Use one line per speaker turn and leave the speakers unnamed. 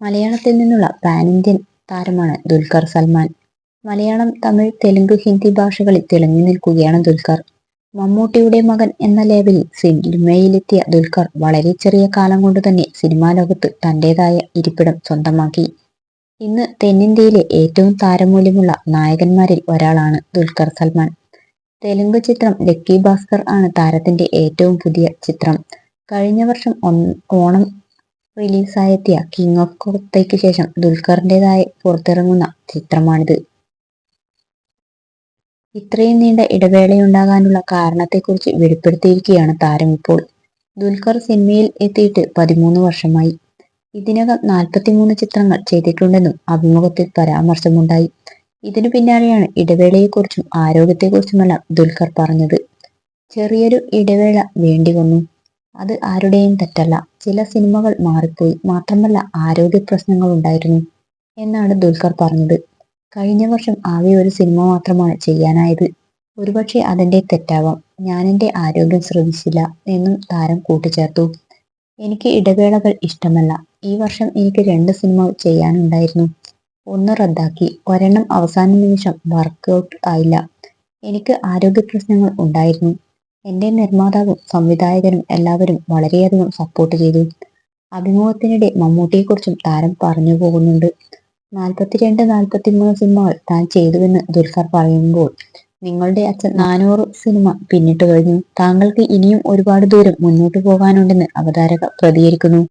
മലയാളത്തിൽ നിന്നുള്ള pan Indian താരമാണ് ദുൽഖർ സൽമാൻ. മലയാളം തമിഴ് തെലുങ്ക് ഹിന്ദി ഭാഷകളിൽ തിളങ്ങി നിൽക്കുകയാണ് ദുൽഖർ. മമ്മൂട്ടിയുടെ മകൻ എന്ന ലേബലിൽ സിനിമയിലെത്തിയ ദുൽഖർ വളരെ ചെറിയ കാലം കൊണ്ട് തന്നെ സിനിമാ ലോകത്ത് തന്റേതായ ഇരിപ്പിടം സ്വന്തമാക്കി. ഇന്ന് തെന്നിന്ത്യയിലെ ഏറ്റവും താരമൂല്യമുള്ള നായകന്മാരിൽ ഒരാളാണ് ദുൽഖർ സൽമാൻ. തെലുങ്ക് ചിത്രം ലക്കി ഭാസ്കർ ആണ് താരത്തിന്റെ ഏറ്റവും പുതിയ ചിത്രം. കഴിഞ്ഞ വർഷം ഓണം റിലീസായെത്തിയ കിങ് ഓഫ് കൊത്തയ്ക്ക് ശേഷം ദുൽഖറിന്റെതായി പുറത്തിറങ്ങുന്ന ചിത്രമാണിത്. ഇത്രയും നീണ്ട ഇടവേളയുണ്ടാകാനുള്ള കാരണത്തെക്കുറിച്ച് വെളിപ്പെടുത്തിയിരിക്കുകയാണ് താരം ഇപ്പോൾ. ദുൽഖർ സിനിമയിൽ എത്തിയിട്ട് പതിമൂന്ന് വർഷമായി. ഇതിനകം നാൽപ്പത്തിമൂന്ന് ചിത്രങ്ങൾ ചെയ്തിട്ടുണ്ടെന്നും അഭിമുഖത്തിൽ പരാമർശമുണ്ടായി. ഇതിനു പിന്നാലെയാണ് ഇടവേളയെക്കുറിച്ചും ആരോഗ്യത്തെക്കുറിച്ചുമെല്ലാം ദുൽഖർ പറഞ്ഞത്. ചെറിയൊരു ഇടവേള വേണ്ടി വന്നു. അത് ആരുടെയും തെറ്റല്ല. ചില സിനിമകൾ മാറിപ്പോയി. മാത്രമല്ല ആരോഗ്യ പ്രശ്നങ്ങൾ ഉണ്ടായിരുന്നു എന്നാണ് ദുൽഖർ പറഞ്ഞത്. കഴിഞ്ഞ വർഷം ആകെ ഒരു സിനിമ മാത്രമാണ് ചെയ്യാനായത്. ഒരുപക്ഷെ അതിന്റെ തെറ്റാവാം. എന്റെ ആരോഗ്യം ശ്രദ്ധിച്ചില്ല എന്നും താരം കൂട്ടിച്ചേർത്തു. എനിക്ക് ഇടവേളകൾ ഇഷ്ടമല്ല. ഈ വർഷം എനിക്ക് രണ്ട് സിനിമ ചെയ്യാനുണ്ടായിരുന്നു. ഒന്ന് റദ്ദാക്കി. ഒരെണ്ണം അവസാന നിമിഷം വർക്ക്ഔട്ട് ആയില്ല. എനിക്ക് ആരോഗ്യ പ്രശ്നങ്ങൾ ഉണ്ടായിരുന്നു. എന്റെ നിർമ്മാതാവും സംവിധായകനും എല്ലാവരും വളരെയധികം സപ്പോർട്ട് ചെയ്തു. അഭിമുഖത്തിനിടെ മമ്മൂട്ടിയെക്കുറിച്ചും താരം പറഞ്ഞു പോകുന്നുണ്ട്. നാൽപ്പത്തിരണ്ട് നാൽപ്പത്തിമൂന്ന് സിനിമകൾ താൻ ചെയ്തുവെന്ന് ദുൽഖർ പറയുമ്പോൾ നിങ്ങളുടെ അച്ഛൻ നാനൂറ് സിനിമ പിന്നിട്ട് കഴിഞ്ഞു. താങ്കൾക്ക് ഇനിയും ഒരുപാട് ദൂരം മുന്നോട്ട് പോകാനുണ്ടെന്ന് അവതാരക പ്രതികരിക്കുന്നു.